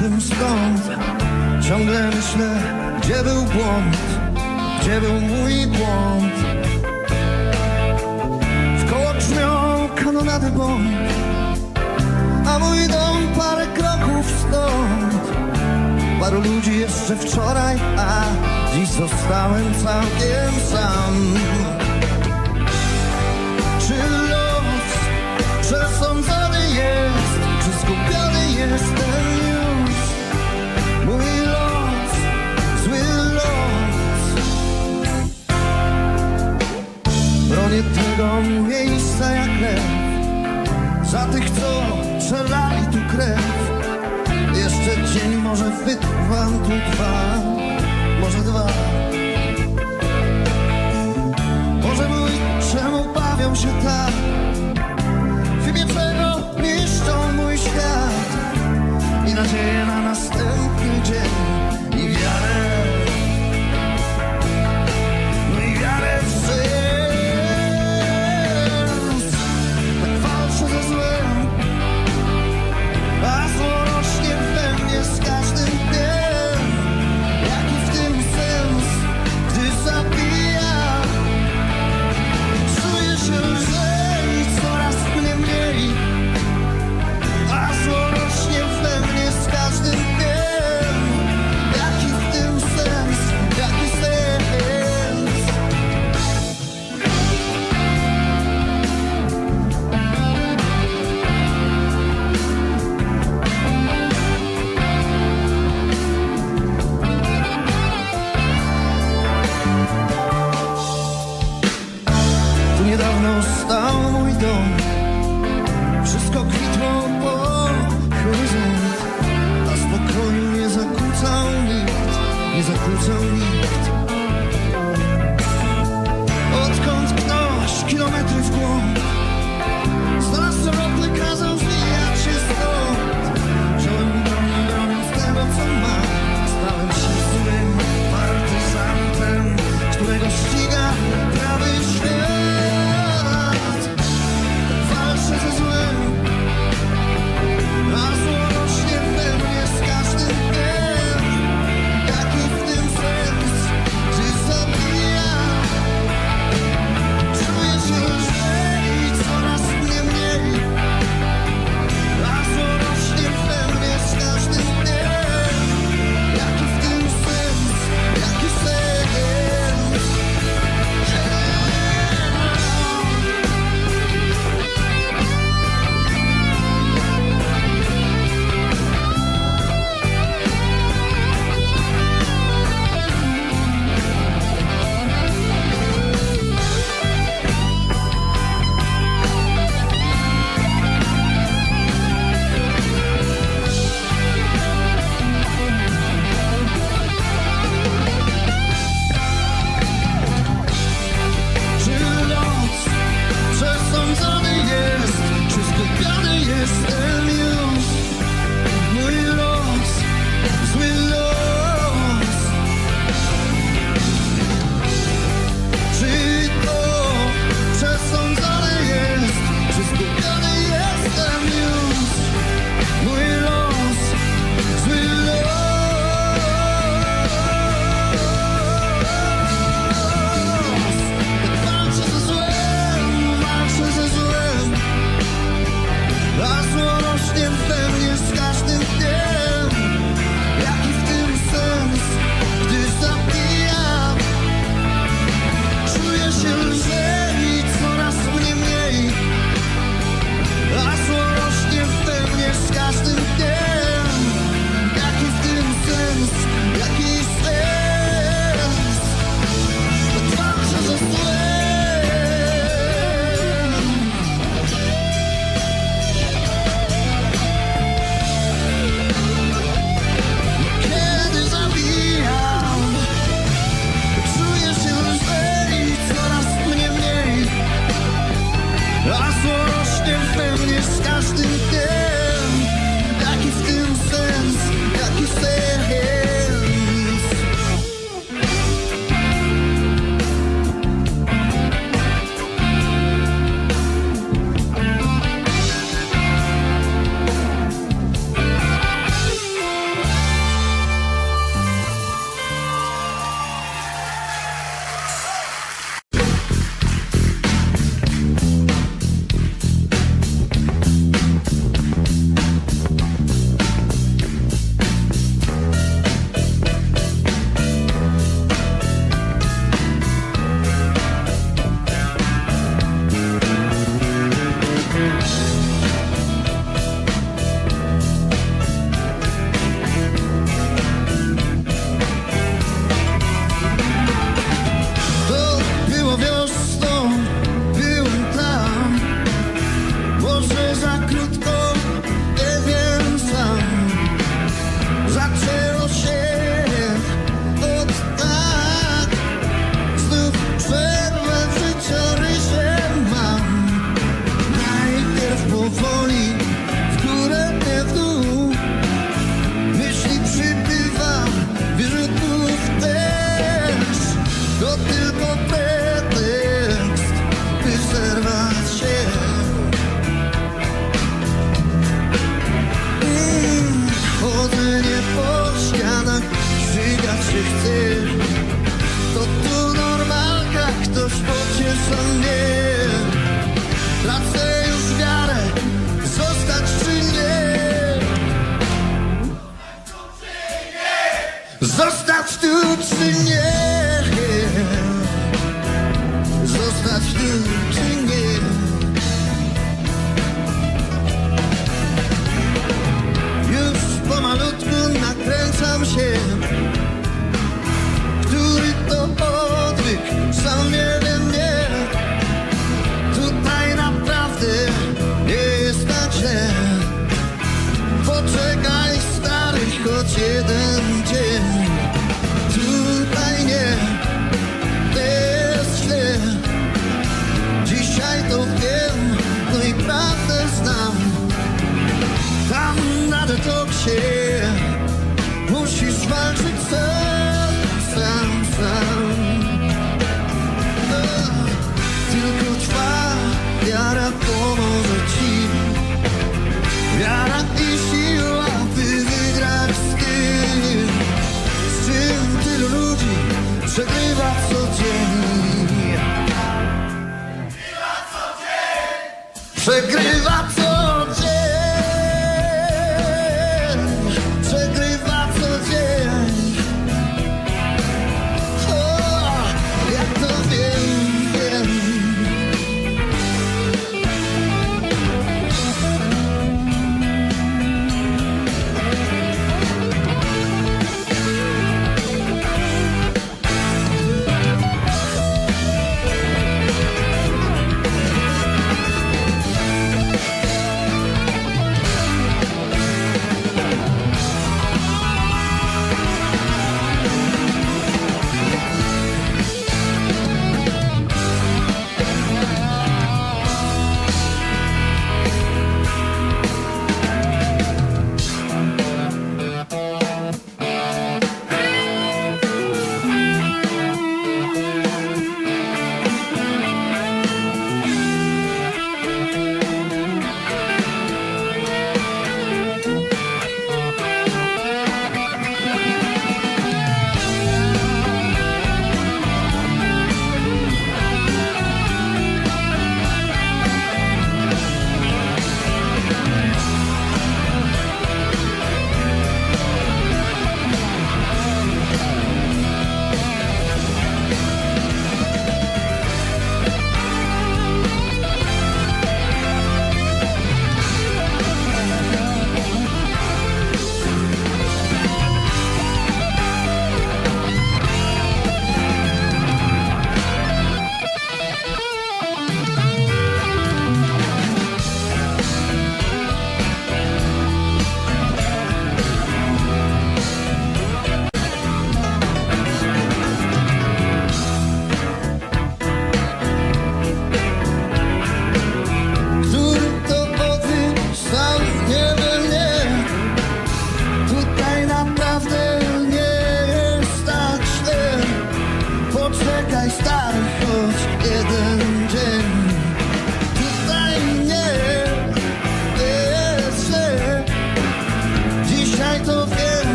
Uciekłbym stąd Ciągle myślę, gdzie był błąd Gdzie był mój błąd. W koło brzmią kanonady bomb A mój dom parę kroków stąd. Paru ludzi jeszcze wczoraj, a dziś zostałem całkiem sam. Czy los przesądzony a zło rośnie we mnie z każdym dniem. tylko pretekst, by zerwać się. Mm, chodzenie po ścianach, żygać się chce. To tu normalka, ktoś pociesza mnie. Tracę już wiarę, zostać czy nie. Zostać tu czy nie? Zostać detoksie Musisz walczyć sam, sam, sam. Tylko twa wiara pomoże ci. Wiara i siła, by wygrać z tym. Z czym tylu ludzi przegrywa co dzień Przegrywa